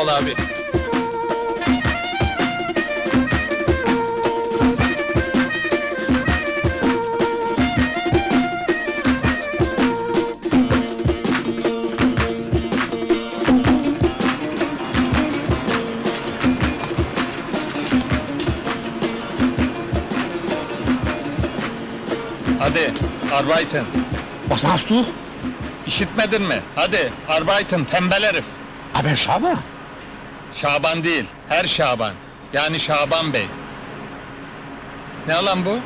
Sağ ol abi. Hadi, Arbeiten. Was machst du? İşitmedin mi? Hadi, Arbeiten, tembel herif. Aber Schaber? Şaban değil, her Şaban. Yani Şaban Bey. Ne lan bu?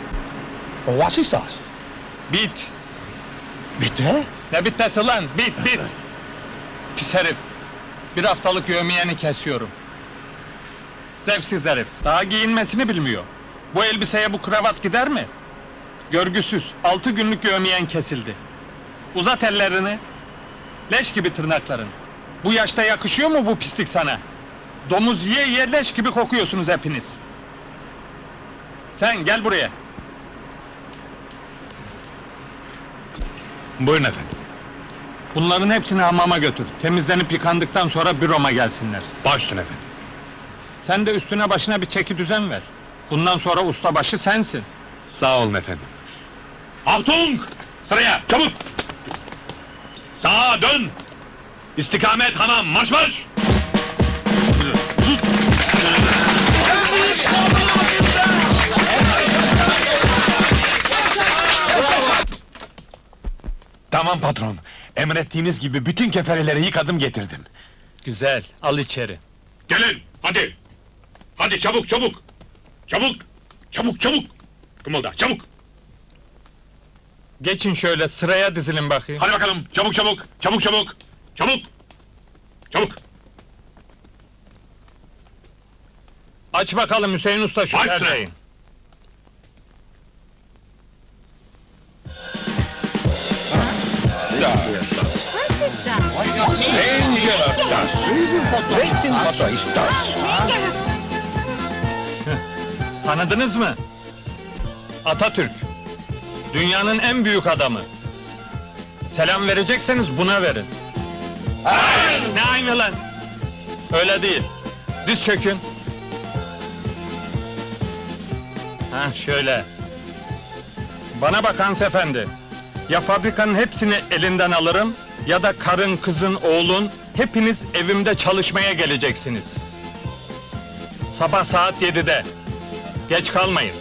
Was ist das? Bit. Bitte? Ne bitmesi lan? Bit, bit. Pis herif. Bir haftalık yövmiyeni kesiyorum. Zevksiz herif. Daha giyinmesini bilmiyor. Bu elbiseye bu kravat gider mi? Görgüsüz. Altı günlük yövmiyen kesildi. Uzat ellerini. Leş gibi tırnakların. Bu yaşta yakışıyor mu bu pislik sana? Domuz yiye yiye leş gibi kokuyorsunuz hepiniz. Sen gel buraya. Buyurun efendim. Bunların hepsini hamama götür. Temizlenip yıkandıktan sonra büroma gelsinler. Baş üstüne efendim. Sen de üstüne başına bir çeki düzen ver. Bundan sonra ustabaşı sensin. Sağ olun efendim. Achtung! Sıraya, çabuk! Sağa dön! İstikamet hamam, marş marş! Tamam patron. Emrettiğiniz gibi bütün kefereleri yıkadım getirdim. Güzel, al içeri. Gelin, hadi! Hadi çabuk, çabuk! Çabuk! Çabuk, çabuk! Kımılda, çabuk! Geçin şöyle sıraya dizilin bakayım. Hadi bakalım, çabuk, çabuk! Çabuk, çabuk! Çabuk! Çabuk! Aç bakalım Hüseyin Usta şu Aç perdeyi. Tanıdınız mı? Atatürk. Dünyanın en büyük adamı. Selam verecekseniz buna verin. Ne aynı lan? Öyle değil. Diz çökün. Ha şöyle. Bana bak Hans efendi. Ya fabrikanın hepsini elinden alırım ya da karın, kızın, oğlun hepiniz evimde çalışmaya geleceksiniz. Sabah saat 7'de. Geç kalmayın.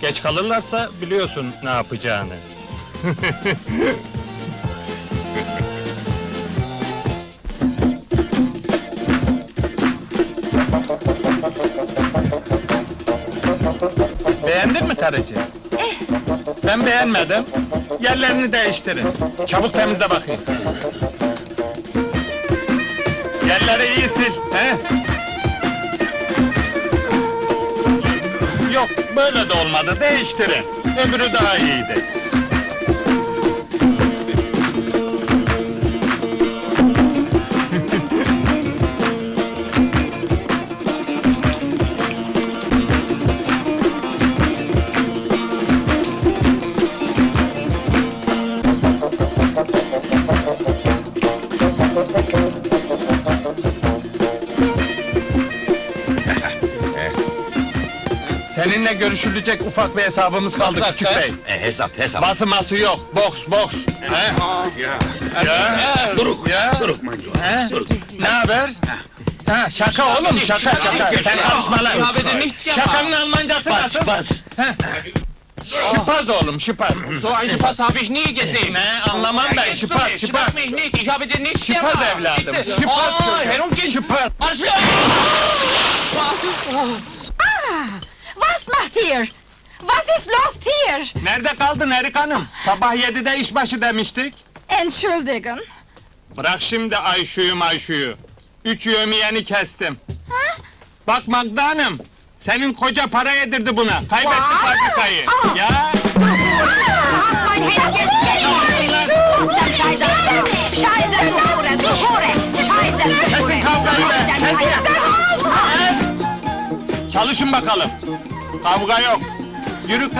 Geç kalırlarsa biliyorsun ne yapacağını. Beğendin mi karıcı? Ben beğenmedim. Yerlerini değiştirin. Çabuk temizle bakayım. Yerleri iyi sil, he? Yok, böyle de olmadı, değiştirin. Öbürü daha iyiydi. Seninle görüşülecek ufak bir hesabımız kaldı küçük bey. E, hesap, hesap! Bası ması yok, boks boks. He? Ya! Ya, Duruk, ya. duruk manco! He? Duruk! Ne haber? Ha, şaka oğlum, şaka şaka. Sen karışma lan. Şakanın Almancası nasıl? Spaß! Şıpaz oğlum, şıpaz. So einen Spaß habe ich nie gesehen. Ne, anlamam ben, şıpaz, Ich şıpaz. mach mich nicht, ich habe den nicht Şıpaz gemacht. evladım, Bitte. şıpaz Oh, çocuğum. herumgehen. Şıpaz. Arschloch! Was macht ihr? Was ist los hier? Nerede kaldın Erik Hanım? Sabah yedide işbaşı demiştik. Entschuldigen. Bırak şimdi Ayşu'yu Mayşu'yu. Üç yövmiyeni kestim. Bak Magda Hanım, senin koca para yedirdi buna. Kaybetti fabrikayı. Ya, kesin kavgayı be! Çalışın bakalım. Kavga yok. Yürü kız.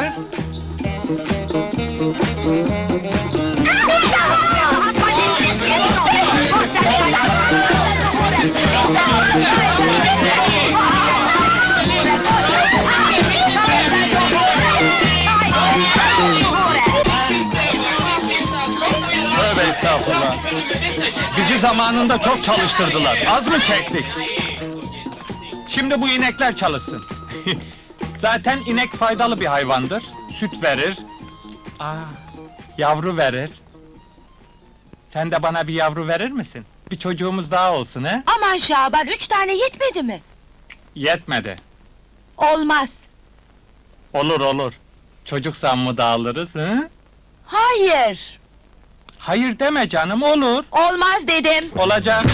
Tövbe estağfurullah. Bizi zamanında çok çalıştırdılar. Az mı çektik? Şimdi bu inekler çalışsın. Zaten inek faydalı bir hayvandır. Süt verir. Aa, yavru verir. Sen de bana bir yavru verir misin? Bir çocuğumuz daha olsun he? Aman Şaban, üç tane yetmedi mi? Yetmedi. Olmaz. Olur olur. Çocuk zammı da alırız hı? Hayır. Hayır deme canım olur. Olmaz dedim. Olacak.